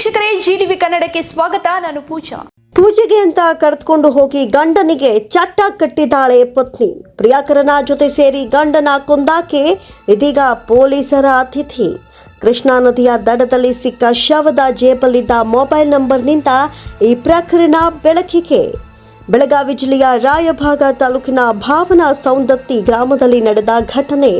ವೀಕ್ಷಕರೇ ಜಿಟಿವಿ ಕನ್ನಡಕ್ಕೆ ಸ್ವಾಗತ. ನಾನು ಪೂಜಾ. ಪೂಜೆಗೆ ಅಂತ ಕರೆದುಕೊಂಡು ಹೋಗಿ ಗಂಡನಿಗೆ ಚಟ್ಟ ಕಟ್ಟಿದ್ದಾಳೆ ಪತ್ನಿ. ಪ್ರಿಯಾಕರನ ಜೊತೆ ಸೇರಿ ಗಂಡನ ಕೊಂದಾಕೆ ಇದೀಗ ಪೊಲೀಸರ ಅತಿಥಿ. ಕೃಷ್ಣಾ ನದಿಯ ದಡದಲ್ಲಿ ಸಿಕ್ಕ ಶವದ ಜೇಬಲ್ಲಿದ್ದ ಮೊಬೈಲ್ ನಂಬರ್ನಿಂದ ಈ ಪ್ರಕರಣ ಬೆಳಕಿಗೆ. ಬೆಳಗಾವಿ ಜಿಲ್ಲೆಯ ರಾಯಭಾಗ ತಾಲೂಕಿನ ಭಾವನಾ ಸೌಂದತ್ತಿ ಗ್ರಾಮದಲ್ಲಿ ನಡೆದ ಘಟನೆ.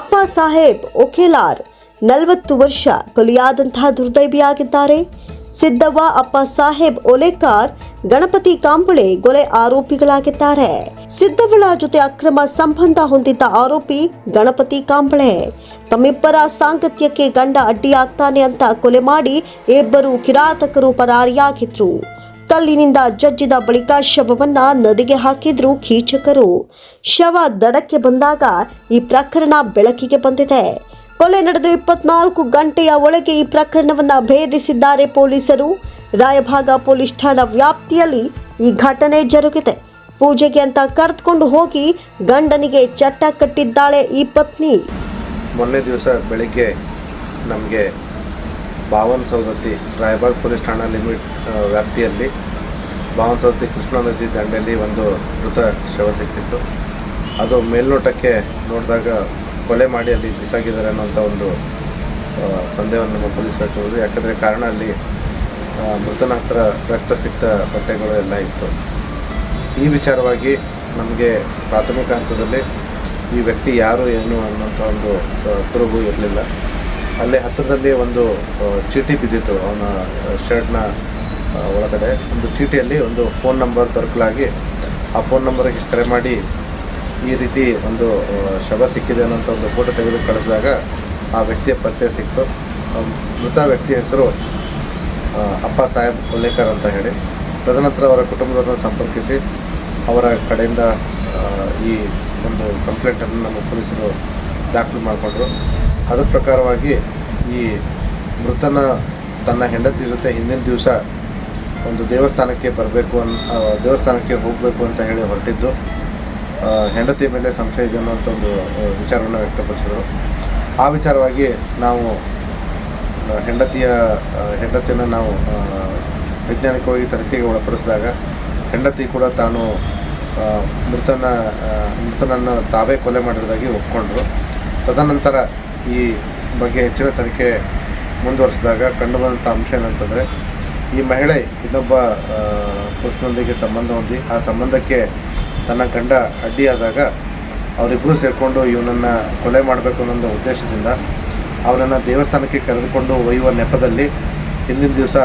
ಅಪ್ಪ ಸಾಹೇಬ್ ಒಖೇಲಾರ್ ನಲವತ್ತು ವರ್ಷ ಕೊಲೆಯಾದಂತಹ ದುರ್ದೈವಿಯಾಗಿದ್ದಾರೆ. ಸಿದ್ದವ್ವ, ಅಪ್ಪ ಸಾಹೇಬ್, ಒಲೆಕಾರ್, ಗಣಪತಿ ಕಾಂಬಳೆ ಕೊಲೆ ಆರೋಪಿಗಳಾಗಿದ್ದಾರೆ. ಸಿದ್ದವ್ವಳ ಜೊತೆ ಅಕ್ರಮ ಸಂಬಂಧ ಹೊಂದಿದ್ದ ಆರೋಪಿ ಗಣಪತಿ ಕಾಂಬಳೆ. ತಮ್ಮಿಬ್ಬರ ಸಾಂಗತ್ಯಕ್ಕೆ ಗಂಡ ಅಡ್ಡಿಯಾಗ್ತಾನೆ ಅಂತ ಕೊಲೆ ಮಾಡಿ ಇಬ್ಬರು ಕಿರಾತಕರು ಪರಾರಿಯಾಗಿದ್ರು. ಕಲ್ಲಿನಿಂದ ಜಜ್ಜಿದ ಬಳಿಕ ಶವವನ್ನ ನದಿಗೆ ಹಾಕಿದ್ರು ಕೀಚಕರು. ಶವ ದಡಕ್ಕೆ ಬಂದಾಗ ಈ ಪ್ರಕರಣ ಬೆಳಕಿಗೆ ಬಂದಿದೆ. ಕೊಲೆ ನಡೆದು ಇಪ್ಪತ್ನಾಲ್ಕು ಗಂಟೆಯ ಒಳಗೆ ಈ ಪ್ರಕರಣವನ್ನು ಭೇದಿಸಿದ್ದಾರೆ ಪೊಲೀಸರು. ರಾಯಭಾಗ ಪೊಲೀಸ್ ಠಾಣಾ ವ್ಯಾಪ್ತಿಯಲ್ಲಿ ಈ ಘಟನೆ ಜರುಗಿದೆ. ಪೂಜೆಗೆ ಅಂತ ಕರೆದುಕೊಂಡು ಹೋಗಿ ಗಂಡನಿಗೆ ಚಟ್ಟ ಕಟ್ಟಿದ್ದಾಳೆ ಈ ಪತ್ನಿ. ಮೊನ್ನೆ ದಿವಸ ಬೆಳಿಗ್ಗೆ ನಮಗೆ ಬಾವನ್ ಸೌದತ್ತಿ ರಾಯಬಾಗ್ ಪೊಲೀಸ್ ಠಾಣಾ ಲಿಮಿಟ್ ವ್ಯಾಪ್ತಿಯಲ್ಲಿ ಬಾವನ್ ಸೌದತ್ತಿ ಕೃಷ್ಣಾ ನದಿ ದಂಡೆಯಲ್ಲಿ ಒಂದು ಮೃತ ಶವ ಸಿಕ್ಕಿತ್ತು. ಅದು ಮೇಲ್ನೋಟಕ್ಕೆ ನೋಡಿದಾಗ ಕೊಲೆ ಮಾಡಿ ಅಲ್ಲಿ ಬಿಸಾಕಿದ್ದಾರೆ ಅನ್ನೋಂಥ ಒಂದು ಸಂದೇಹವನ್ನು ನಮ್ಮ ಪೊಲೀಸ್ ವ್ಯಕ್ತಪಡಿಸಿದ್ರು ಯಾಕಂದರೆ ಕಾರಣ ಅಲ್ಲಿ ಮೃತನ ಹತ್ರ ರಕ್ತ ಸಿಕ್ತ ಬಟ್ಟೆಗಳು ಎಲ್ಲ ಇತ್ತು. ಈ ವಿಚಾರವಾಗಿ ನಮಗೆ ಪ್ರಾಥಮಿಕ ಹಂತದಲ್ಲಿ ಈ ವ್ಯಕ್ತಿ ಯಾರು, ಏನು ಅನ್ನೋಂಥ ಒಂದು ಕುರುಬು ಇರಲಿಲ್ಲ. ಅಲ್ಲೇ ಹತ್ತಿರದಲ್ಲಿ ಒಂದು ಚೀಟಿ ಬಿದ್ದಿತ್ತು ಅವನ ಶರ್ಟ್ನ ಒಳಗಡೆ. ಒಂದು ಚೀಟಿಯಲ್ಲಿ ಒಂದು ಫೋನ್ ನಂಬರ್ ದೊರಕಲಾಗಿ ಆ ಫೋನ್ ನಂಬರಿಗೆ ಕರೆ ಮಾಡಿ ಈ ರೀತಿ ಒಂದು ಶವ ಸಿಕ್ಕಿದೆ ಅನ್ನೋಂಥ ಒಂದು ಫೋಟೋ ತೆಗೆದು ಕಳಿಸಿದಾಗ ಆ ವ್ಯಕ್ತಿಯ ಪರಿಚಯ ಸಿಕ್ತು. ಮೃತ ವ್ಯಕ್ತಿಯ ಹೆಸರು ಅಪ್ಪ ಸಾಹೇಬ್ ಕೊಲ್ಲೇಕರ್ ಅಂತ ಹೇಳಿ. ತದನಂತರ ಅವರ ಕುಟುಂಬದವರನ್ನು ಸಂಪರ್ಕಿಸಿ ಅವರ ಕಡೆಯಿಂದ ಈ ಒಂದು ಕಂಪ್ಲೇಂಟನ್ನು ನಮ್ಮ ಪೊಲೀಸರು ದಾಖಲು ಮಾಡಿಕೊಂಡ್ರು. ಅದರ ಪ್ರಕಾರವಾಗಿ ಈ ಮೃತನ ತನ್ನ ಹೆಂಡತಿ ಜೊತೆ ಹಿಂದಿನ ದಿವಸ ಒಂದು ದೇವಸ್ಥಾನಕ್ಕೆ ಬರಬೇಕು ಅನ್ ದೇವಸ್ಥಾನಕ್ಕೆ ಹೋಗಬೇಕು ಅಂತ ಹೇಳಿ ಹೊರಟಿದ್ದು. ಹೆಂಡತಿ ಮೇಲೆ ಸಂಶಯ ಇದೆ ಅನ್ನೋಂಥ ಒಂದು ವಿಚಾರವನ್ನು ವ್ಯಕ್ತಪಡಿಸಿದರು. ಆ ವಿಚಾರವಾಗಿ ನಾವು ಹೆಂಡತಿಯ ಹೆಂಡತಿಯನ್ನು ನಾವು ವೈಜ್ಞಾನಿಕವಾಗಿ ತನಿಖೆಗೆ ಒಳಪಡಿಸಿದಾಗ ಹೆಂಡತಿ ಕೂಡ ತಾನು ಮೃತನ ಮೃತನನ್ನು ತಾವೇ ಕೊಲೆ ಮಾಡಿರೋದಾಗಿ ಒಪ್ಕೊಂಡ್ರು. ತದನಂತರ ಈ ಬಗ್ಗೆ ಹೆಚ್ಚಿನ ತನಿಖೆ ಮುಂದುವರಿಸಿದಾಗ ಕಂಡುಬಂದಂಥ ಅಂಶ ಏನಂತಂದರೆ, ಈ ಮಹಿಳೆ ಇನ್ನೊಬ್ಬ ಪುರುಷನೊಂದಿಗೆ ಸಂಬಂಧ ಹೊಂದಿ, ಆ ಸಂಬಂಧಕ್ಕೆ ತನ್ನ ಗಂಡ ಅಡ್ಡಿಯಾದಾಗ ಅವರಿಬ್ಬರು ಸೇರಿಕೊಂಡು ಇವನನ್ನು ಕೊಲೆ ಮಾಡಬೇಕು ಅನ್ನೋ ಉದ್ದೇಶದಿಂದ ಅವರನ್ನು ದೇವಸ್ಥಾನಕ್ಕೆ ಕರೆದುಕೊಂಡು ಒಯ್ಯುವ ನೆಪದಲ್ಲಿ ಹಿಂದಿನ ದಿವಸ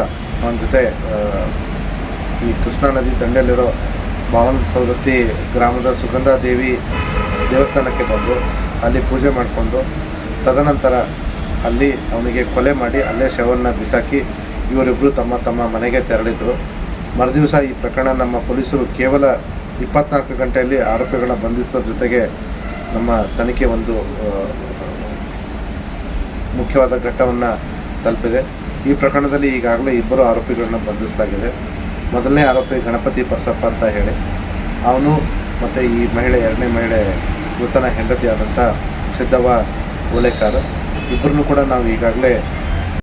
ಅವನ ಜೊತೆ ಈ ಕೃಷ್ಣಾ ನದಿ ದಂಡೆಯಲ್ಲಿರೋ ಭಾವನ ಸೌದತ್ತಿ ಗ್ರಾಮದ ಸುಗಂಧ ದೇವಿ ದೇವಸ್ಥಾನಕ್ಕೆ ಬಂದು ಅಲ್ಲಿ ಪೂಜೆ ಮಾಡಿಕೊಂಡು ತದನಂತರ ಅಲ್ಲಿ ಅವನಿಗೆ ಕೊಲೆ ಮಾಡಿ ಅಲ್ಲೇ ಶವನ್ನ ಬಿಸಾಕಿ ಇವರಿಬ್ಬರು ತಮ್ಮ ತಮ್ಮ ಮನೆಗೆ ತೆರಳಿದರು. ಮರುದಿವಸ ಈ ಪ್ರಕರಣ ನಮ್ಮ ಪೊಲೀಸರು ಕೇವಲ ಇಪ್ಪತ್ನಾಲ್ಕು ಗಂಟೆಯಲ್ಲಿ ಆರೋಪಿಗಳನ್ನ ಬಂಧಿಸುವ ಜೊತೆಗೆ ನಮ್ಮ ತನಿಖೆ ಒಂದು ಮುಖ್ಯವಾದ ಘಟ್ಟವನ್ನು ತಲುಪಿದೆ. ಈ ಪ್ರಕರಣದಲ್ಲಿ ಈಗಾಗಲೇ ಇಬ್ಬರು ಆರೋಪಿಗಳನ್ನ ಬಂಧಿಸಲಾಗಿದೆ. ಮೊದಲನೇ ಆರೋಪಿ ಗಣಪತಿ ಪರಸಪ್ಪ ಅಂತ ಹೇಳಿ. ಅವನು ಮತ್ತು ಈ ಮಹಿಳೆ, ಎರಡನೇ ಮಹಿಳೆ ಮೃತನ ಹೆಂಡತಿಯಾದಂಥ ಸಿದ್ದವ್ವ ಓಲೇಕಾರ್. ಇಬ್ಬರನ್ನು ಕೂಡ ನಾವು ಈಗಾಗಲೇ